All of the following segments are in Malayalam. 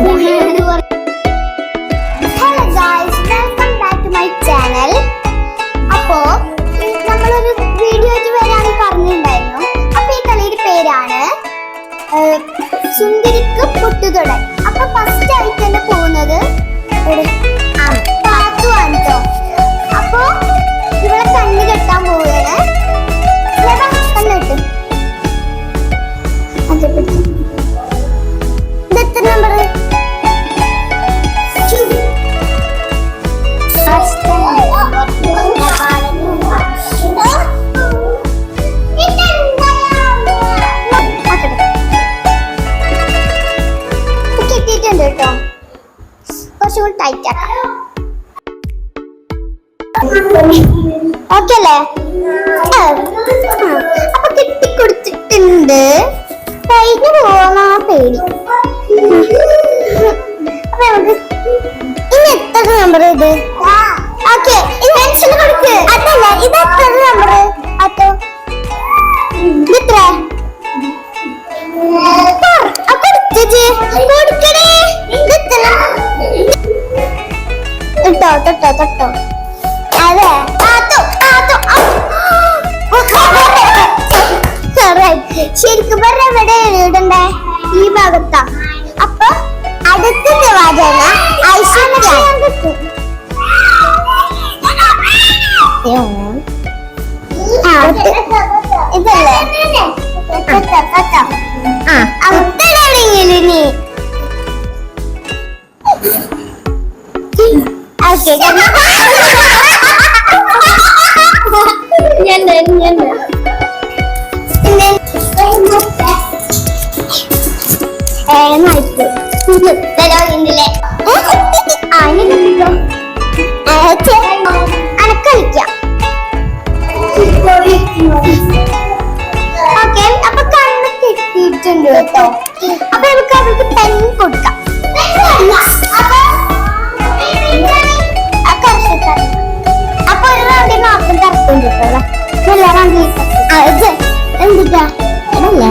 Hello guys welcome back to my channel അപ്പോ നമ്മളൊരു വീഡിയോയ്ക്ക് വരാണ് പറഞ്ഞിട്ടുണ്ടായിരുന്നു. അപ്പൊ ഈ കളിയുടെ പേരാണ് സുന്ദരിക്ക് പൊട്ടുതൊടൽ. അപ്പൊ ഫസ്റ്റ് ആയിട്ട് തന്നെ പോകുന്നത് പാത്തുവാണ് കേട്ടോ അപ്പോ ഇവിടെ കണ്ണ് കെട്ടാൻ പോവുകയാണ്. കണ്ണ് കെട്ടും. ആക്കാം ഓക്കെ അല്ലേ. അപ്പൊ കെട്ടിക്കൊടുത്തിട്ടുണ്ട്. കഴിഞ്ഞു പോവാ പേടി. അപ്പൊ നമുക്ക് ഇനി എത്ര നമ്പർ ഇത്? ഭാഗത്താ അപ്പൊ അടുത്ത വാചന ഐശ്വര്യ ഇതല്ലേ അനക്കളിക്കാം ഓക്കെ അപ്പൊ കണ്ണ് കെട്ടിയിട്ടുണ്ട് കേട്ടോ. അപ്പൊ നമുക്ക് അവർക്ക് പെൻ കൊടുക്കാം. അപ്പൊ ഒരു റൗണ്ടി മാത്രം കറക്റ്റുണ്ട് കേട്ടോ എല്ലാ റൗണ്ടി എന്തിട്ടാ? അതല്ലേ?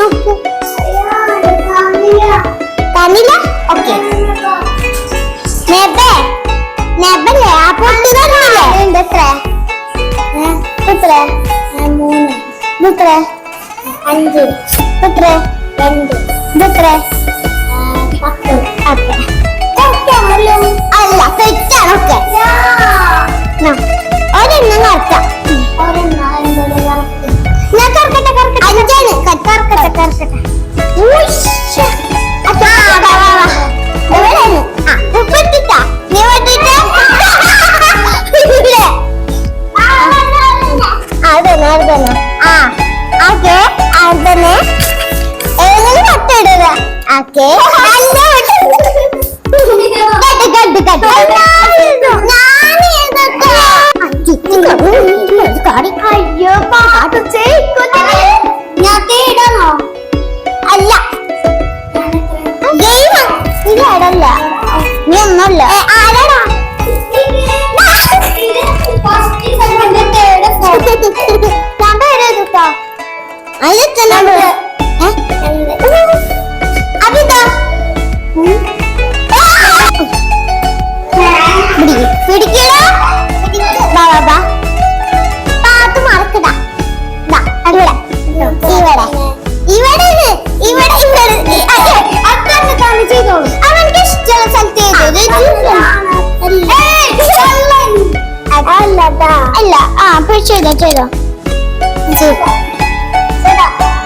നോക്കൂ തന്നില്ല? ഓക്കെ. നെബേ നെബല്ലേ? ആ പൊട്ടി തന്നില്ലേ എത്ര എത്ര മൂന്ന്. ഇതെത്ര? അഞ്ച്. എത്ര രണ്ട്. ഇതെത്ര? പത്ത്. അല്ല തെറ്റാണ്. ഒക്കെ ഇത് ആടല്ല നീ ഒന്നല്ല ആരാടാ? ഞാൻ പേര് പോയി ചെയ്തോ ചെയ്തോ ചെയ്തോ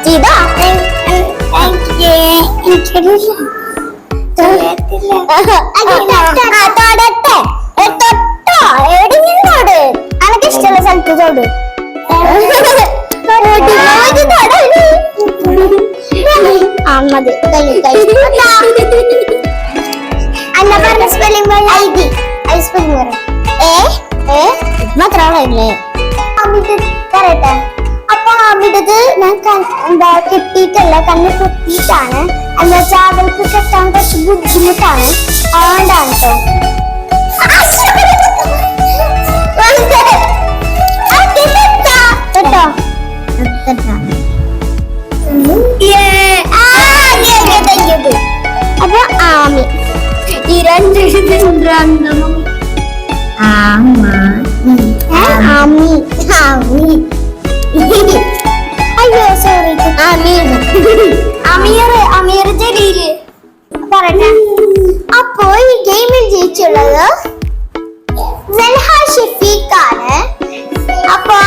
ചെയ്തോ അനക്ക് ഇഷ്ടമുള്ള സ്ഥലത്ത് തൊട് ആ മതി കഴിഞ്ഞു കഴിഞ്ഞു അല്ല പറഞ്ഞ spelling I D I spelling പറ ഏ ഏ അമിത് പറയട്ടെ അപ്പൊ അമിതത് ഞാൻ ക- എന്താ കെട്ടിയിട്ടല്ല കണ്ണ് പൊട്ടിയിട്ടാണ് എന്താ വെച്ചാൽ അവൾക്ക് കെട്ടാൻ കുറച്ച് ബുദ്ധിമുട്ടാണ് അതുകൊണ്ടാണ് കേട്ടോ കേട്ടോ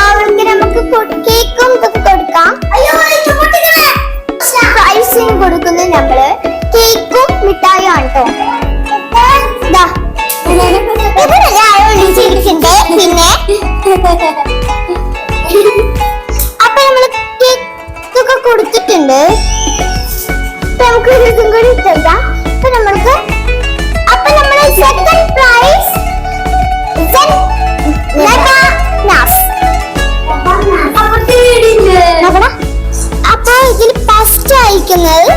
അവർക്ക് നമുക്ക് കേക്കും കൊടുക്കാം. കേക്കും കൊടുത്തിട്ടുണ്ട്. നമുക്ക് ഇതും കൂടി ഇട്ടേക്കാം അപ്പൊ നമ്മൾക്ക് കഴിക്കുന്നത്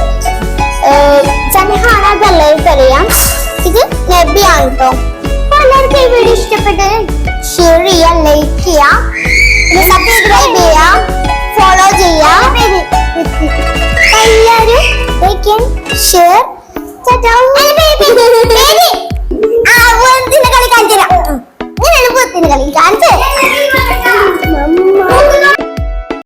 ജനഹാന ഇത് നബിയാണ് കേട്ടോ എല്ലാവർക്കും ഈ വീഡിയോ ഷെയർ ലൈക്ക് ചെയ്യാം സബ്സ്ക്രൈബ് ചെയ്യാം ഫോളോ ചെയ്യാം എല്ലാവരും ലൈക്ക് ഷെയർ കളിക്കാൻ തരാം കളി കാണിച്ചു